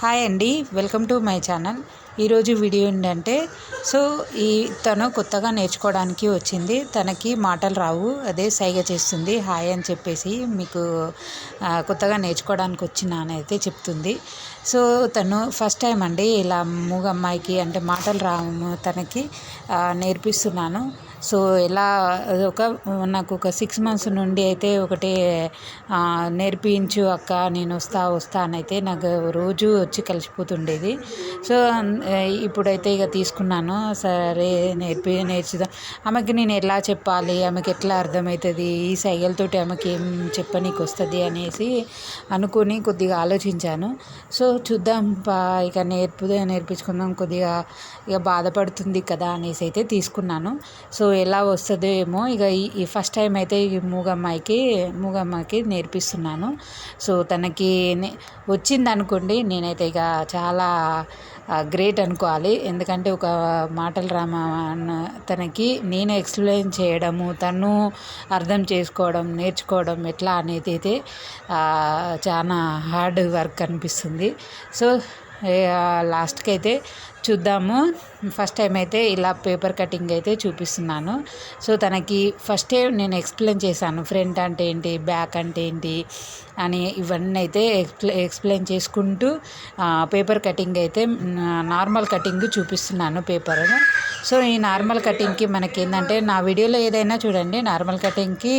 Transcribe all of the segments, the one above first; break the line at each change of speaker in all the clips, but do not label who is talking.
Hi అండి welcome to my channel. ఈరోజు video ఏంటంటే సో ఈ తను కొత్తగా నేర్చుకోవడానికి వచ్చింది. తనకి మాటలు రావు అదే సైగ చేస్తుంది. హాయ్ అని చెప్పేసి మీకు కొత్తగా నేర్చుకోవడానికి వచ్చిన అయితే చెప్తుంది. సో తను ఫస్ట్ టైం అండి ఇలా మూగ అమ్మాయికి అంటే మాటలు రావు తనకి నేర్పిస్తున్నాను. సో ఎలా ఒక నాకు ఒక సిక్స్ మంత్స్ నుండి అయితే ఒకటి నేర్పించు అక్క నేను వస్తా వస్తా అని అయితే నాకు రోజు వచ్చి కలిసిపోతుండేది. సో ఇప్పుడైతే ఇక తీసుకున్నాను సరే నేర్పి నేర్చుదాం ఆమెకి నేను ఎలా చెప్పాలి ఆమెకి ఎట్లా అర్థమవుతుంది ఈ సైగలతోటి ఆమెకి ఏం చెప్పనీకి వస్తుంది అనేసి అనుకుని కొద్దిగా ఆలోచించాను. సో చూద్దాం పా ఇక నేర్పు నేర్పించుకుందాం కొద్దిగా ఇక బాధపడుతుంది కదా అనేసి అయితే తీసుకున్నాను. సో సో ఎలా వస్తుందో ఏమో ఇక ఈ- ఫస్ట్ టైం అయితే ఈ మూగమ్మాయికి మూగమ్మాయికి నేర్పిస్తున్నాను. సో తనకి వచ్చింది అనుకోండి నేనైతే ఇక చాలా గ్రేట్ అనుకోవాలి. ఎందుకంటే ఒక మాటలు రామ తనకి నేను ఎక్స్ప్లెయిన్ చేయడము తను అర్థం చేసుకోవడం నేర్చుకోవడం ఎట్లా అనేది అయితే చాలా హార్డ్ వర్క్ అనిపిస్తుంది. సో లాస్ట్కి అయితే చూద్దాము. ఫస్ట్ టైం అయితే ఇలా పేపర్ కటింగ్ అయితే చూపిస్తున్నాను. సో తనకి ఫస్ట్ టైం నేను ఎక్స్ప్లెయిన్ చేశాను. ఫ్రంట్ అంటే ఏంటి బ్యాక్ అంటే ఏంటి అని ఇవన్నీ అయితే ఎక్స్ప్లె ఎక్స్ప్లెయిన్ చేసుకుంటూ పేపర్ కటింగ్ అయితే నార్మల్ కటింగ్ చూపిస్తున్నాను పేపర్. సో ఈ నార్మల్ కటింగ్కి మనకి ఏంటంటే నా వీడియోలో ఏదైనా చూడండి నార్మల్ కటింగ్కి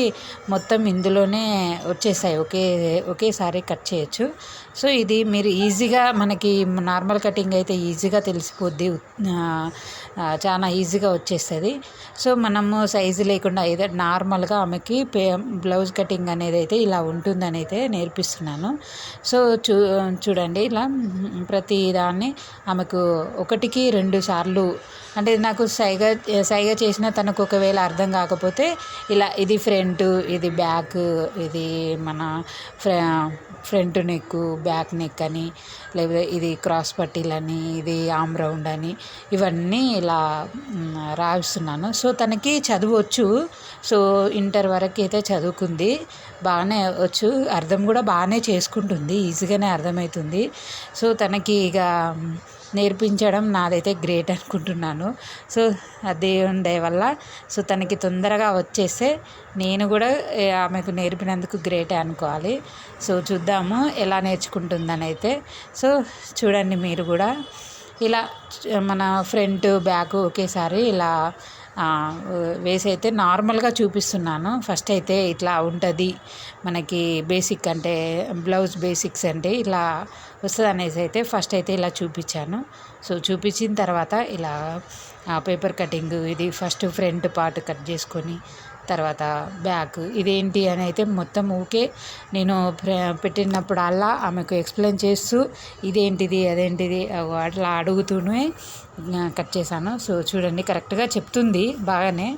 మొత్తం ఇందులోనే వచ్చేసాయి. ఒకే ఒకేసారి కట్ చేయొచ్చు. సో ఇది మీరు ఈజీగా మనకి నార్మల్ కటింగ్ అయితే ఈజీగా తెలిసి ఆ, ఆ, చాలా ఈజీగా వచ్చేస్తుంది. సో మనము సైజు లేకుండా ఏదో నార్మల్గా ఆమెకి పే బ్లౌజ్ కటింగ్ అనేది అయితే ఇలా ఉంటుందని అయితే నేర్పిస్తున్నాను. సో చూ చూడండి ఇలా ప్రతి దాన్ని ఆమెకు ఒకటికి రెండు సార్లు అంటే నాకు సైగ సైగ చేసిన తనకు ఒకవేళ అర్థం కాకపోతే ఇలా ఇది ఫ్రంట్ ఇది బ్యాక్ ఇది మన ఫ్ర ఫ్రంట్ నెక్ బ్యాక్ నెక్ అని లేకపోతే ఇది క్రాస్ పట్టీలని ఇది ఆమ్ రౌండ్ అని ఇవన్నీ ఇలా ఇలా రాస్తున్నాను. సో తనకి చదవచ్చు. సో ఇంటర్ వరకు అయితే చదువుకుంది. బాగానే వచ్చు. అర్థం కూడా బాగానే చేసుకుంటుంది. ఈజీగానే అర్థమవుతుంది సో తనకి ఇక నేర్పించడం నాదైతే గ్రేట్ అనుకుంటున్నాను. సో అది దేవుని దయ వల్ల సో తనకి తొందరగా వచ్చేస్తే నేను కూడా ఆమెకు నేర్పినందుకు గ్రేటే అనుకోవాలి. సో చూద్దాము ఎలా నేర్చుకుంటుందని అయితే సో చూడండి మీరు కూడా. ఇలా మన ఫ్రంట్ బ్యాక్ ఒకేసారి ఇలా వేసి అయితే నార్మల్గా చూపిస్తున్నాను. ఫస్ట్ అయితే ఇట్లా ఉంటుంది. మనకి బేసిక్ అంటే బ్లౌజ్ బేసిక్స్ అంటే ఇలా వస్తుంది అనేసి అయితే ఫస్ట్ అయితే ఇలా చూపించాను. సో చూపించిన తర్వాత ఇలా పేపర్ కటింగ్ ఇది ఫస్ట్ ఫ్రంట్ పార్ట్ కట్ చేసుకొని తర్వాత బ్యాక్. ఇదేంటి అని అయితే మొత్తం ఊకే నేను పెట్టినప్పుడల్లా ఆమెకు ఎక్స్ప్లెయిన్ చేస్తూ ఇదేంటిది అదేంటిది? అట్లా అడుగుతూనే కట్ చేశాను. సో చూడండి కరెక్ట్గా చెప్తుంది బాగానే.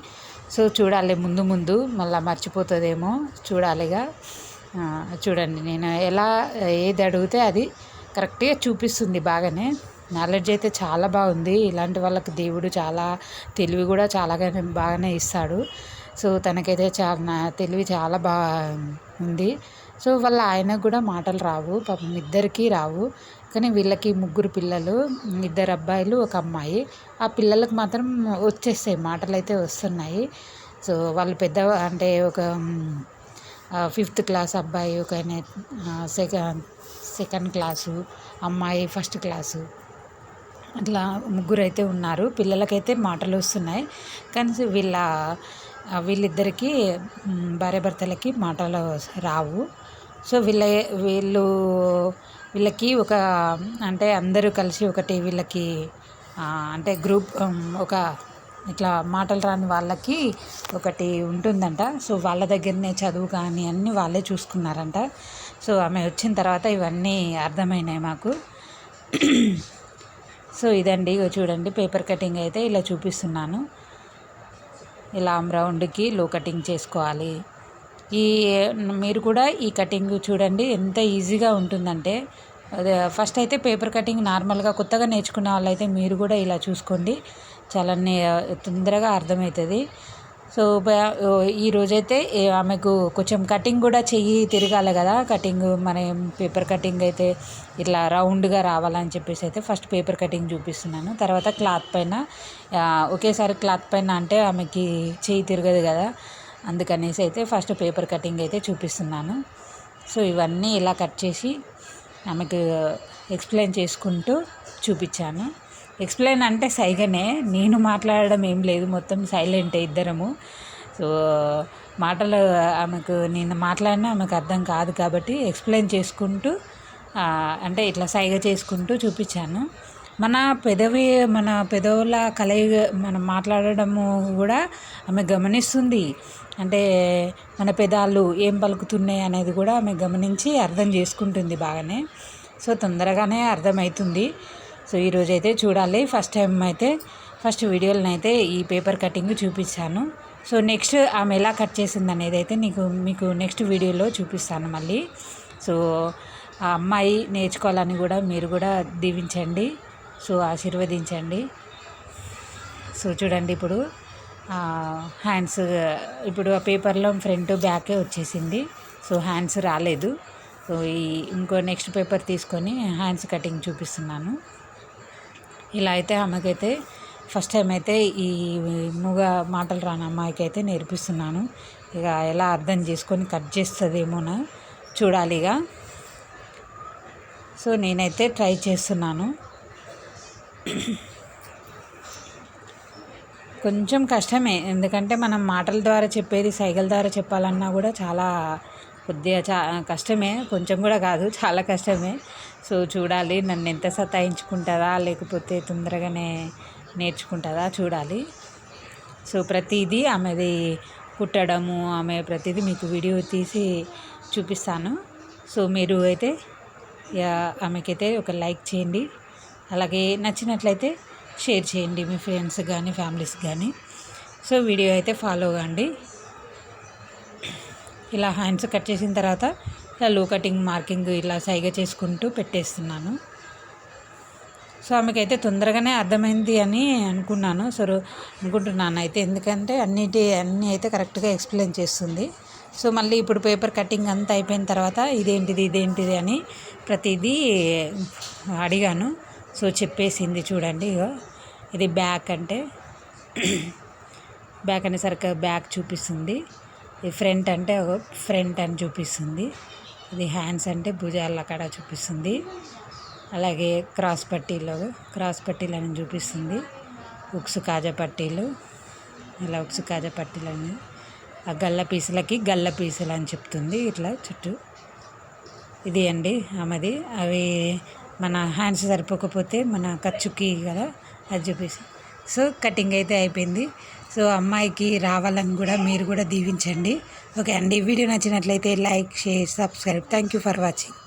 సో చూడాలి ముందు ముందు మళ్ళీ మర్చిపోతుందేమో చూడాలిగా చూడండి నేను ఎలా ఏది అడిగితే అది కరెక్ట్గా చూపిస్తుంది బాగానే. నాలెడ్జ్ అయితే చాలా బాగుంది. ఇలాంటి వాళ్ళకి దేవుడు చాలా తెలివి కూడా చాలాగానే బాగానే ఇస్తాడు. సో తనకైతే చాలా తెలివి చాలా బాగా ఉంది. సో వాళ్ళ ఆయనకు కూడా మాటలు రావు. పాపం ఇద్దరికీ రావు. కానీ వీళ్ళకి ముగ్గురు పిల్లలు ఇద్దరు అబ్బాయిలు ఒక అమ్మాయి. ఆ పిల్లలకు మాత్రం వచ్చేస్తాయి. మాటలు అయితే వస్తున్నాయి. సో వాళ్ళు పెద్ద అంటే ఒక ఫిఫ్త్ క్లాస్ అబ్బాయి ఒక సెకండ్ సెకండ్ క్లాసు అమ్మాయి ఫస్ట్ క్లాసు. అట్లా ముగ్గురు అయితే ఉన్నారు. పిల్లలకైతే మాటలు వస్తున్నాయి కానీ వీళ్ళ వీళ్ళిద్దరికీ మ్, భార్యాభర్తలకి మాటలు రావు. సో వీళ్ళ వీళ్ళు వీళ్ళకి ఒక అంటే అందరూ కలిసి ఒకటి వీళ్ళకి అంటే గ్రూప్ ఒక ఇట్లా మాటలు రాని వాళ్ళకి ఒకటి ఉంటుందంట. సో వాళ్ళ దగ్గరనే చదువు కానీ అన్నీ వాళ్ళే చూసుకున్నారంట. సో ఆమె వచ్చిన తర్వాత ఇవన్నీ అర్థమైనాయి మాకు. సో ఇదండి ఇగో చూడండి పేపర్ కటింగ్ అయితే ఇలా చూపిస్తున్నాను. ఇలా రౌండ్కి లో కటింగ్ చేసుకోవాలి. ఈ మీరు కూడా ఈ కటింగ్ చూడండి ఎంత ఈజీగా ఉంటుందంటే అదే ఫస్ట్ అయితే పేపర్ కటింగ్ నార్మల్గా కొత్తగా నేర్చుకునే వాళ్ళైతే మీరు కూడా ఇలా చూసుకోండి. చాలా నే- తొందరగా అర్థమవుతుంది. సో ఈరోజైతే ఈ రోజైతే ఆమెకు కొంచెం కటింగ్ కూడా చెయ్యి తిరగాలి కదా. కటింగ్ మన పేపర్ కటింగ్ అయితే ఇట్లా రౌండ్గా రావాలని చెప్పేసి అయితే ఫస్ట్ పేపర్ కటింగ్ చూపిస్తున్నాను. తర్వాత క్లాత్ పైన ఒకేసారి క్లాత్ పైన అంటే ఆమెకి చెయ్యి తిరగదు కదా. అందుకనేసి అయితే ఫస్ట్ పేపర్ కటింగ్ అయితే చూపిస్తున్నాను. సో ఇవన్నీ ఇలా కట్ చేసి ఆమెకు ఎక్స్ప్లెయిన్ చేసుకుంటూ చూపించాను. ఎక్స్ప్లెయిన్ అంటే సైగనే. నేను మాట్లాడడం ఏం లేదు. మొత్తం సైలెంటే ఇద్దరము. సో మాటలు ఆమెకు నేను మాట్లాడినా ఆమెకు అర్థం కాదు కాబట్టి ఎక్స్ప్లెయిన్ చేసుకుంటూ అంటే ఇట్లా సైగ చేసుకుంటూ చూపించాను. మన పెదవి మన పెదవుల కలయిక మనం మాట్లాడడము కూడా ఆమె గమనిస్తుంది. అంటే మన పెదాలు ఏం పలుకుతున్నాయి అనేది కూడా ఆమె గమనించి అర్థం చేసుకుంటుంది బాగానే. సో తొందరగానే అర్థమవుతుంది సో ఈరోజు అయితే చూడాలి. ఫస్ట్ టైం అయితే ఫస్ట్ వీడియోలను అయితే ఈ పేపర్ కటింగ్ చూపించాను సో నెక్స్ట్ ఆమె ఎలా కట్ చేసింది అనేది అయితే నీకు మీకు నెక్స్ట్ వీడియోలో చూపిస్తాను మళ్ళీ. సో ఆ అమ్మాయి నేర్చుకోవాలని కూడా మీరు కూడా దీవించండి. సో ఆశీర్వదించండి. సో చూడండి ఇప్పుడు హ్యాండ్స్ ఇప్పుడు ఆ పేపర్లో ఫ్రంట్ బ్యాకే వచ్చేసింది. సో హ్యాండ్స్ రాలేదు. సో ఈ ఇంకో నెక్స్ట్ పేపర్ తీసుకొని హ్యాండ్స్ కటింగ్ చూపిస్తున్నాను. ఇలా అయితే ఆమెకైతే ఫస్ట్ టైం అయితే ఈ మూగ మాటలు రాని అమ్మాయికి అయితే నేర్పిస్తున్నాను. ఇక ఎలా అర్థం చేసుకొని కట్ చేస్తుందేమోనో చూడాలి ఇక. సో నేనైతే ట్రై చేస్తున్నాను. కొంచెం కష్టమే. ఎందుకంటే మనం మాటల ద్వారా చెప్పేది సైగల ద్వారా చెప్పాలన్నా కూడా చాలా కొద్దిగా చా కష్టమే. కొంచెం కూడా కాదు చాలా కష్టమే. సో చూడాలి నన్ను ఎంత సతాయించుకుంటుందా లేకపోతే తొందరగానే నేర్చుకుంటుందా చూడాలి. సో ప్రతిదీ ఆమెది కుట్టడము ఆమె ప్రతిదీ మీకు వీడియో తీసి చూపిస్తాను. సో మీరు అయితే యా, ఆమెకైతే ఒక లైక్ చేయండి. అలాగే నచ్చినట్లయితే షేర్ చేయండి మీ ఫ్రెండ్స్ కానీ ఫ్యామిలీస్ కానీ సో వీడియో అయితే ఫాలో కండి ఇలా హ్యాండ్స్ కట్ చేసిన తర్వాత ఇలా లో కటింగ్ మార్కింగ్ ఇలా సైగా చేసుకుంటూ పెట్టేస్తున్నాను. సో ఆమెకైతే తొందరగానే అర్థమైంది అని అనుకున్నాను. సో అనుకుంటున్నాను అయితే. ఎందుకంటే అన్నిటి అన్నీ అయితే కరెక్ట్గా ఎక్స్ప్లెయిన్ చేస్తుంది. సో మళ్ళీ ఇప్పుడు పేపర్ కటింగ్ అంతా అయిపోయిన తర్వాత ఇదేంటిది ఇదేంటిది అని ప్రతిదీ అడిగాను. సో చెప్పేసింది చూడండి ఇగో. ఇది బ్యాక్ అంటే బ్యాక్ అనేసరికి బ్యాక్ చూపిస్తుంది. ఇది ఫ్రంట్ అంటే ఫ్రంట్ అని చూపిస్తుంది. ఇది హ్యాండ్స్ అంటే భుజాల కాడ చూపిస్తుంది. అలాగే క్రాస్ పట్టీలో క్రాస్ పట్టీలు అని చూపిస్తుంది. ఉక్సు కాజా పట్టీలు ఇలా ఉక్సు కాజా పట్టీలు అని ఆ గల్ల పీసులకి గల్ల పీసులు అని చెప్తుంది ఇట్లా చుట్టూ. ఇది అండి ఆమెది. అవి మన హ్యాండ్స్ సరిపోకపోతే మన ఖర్చుకి కదా అది చూపిస్తుంది. సో కటింగ్ అయితే అయిపోయింది. సో అమ్మాయికి రావాలని కూడా మీరు కూడా దీవించండి. ఓకే అండి వీడియో నచ్చినట్లయితే like share subscribe. Thank you for watching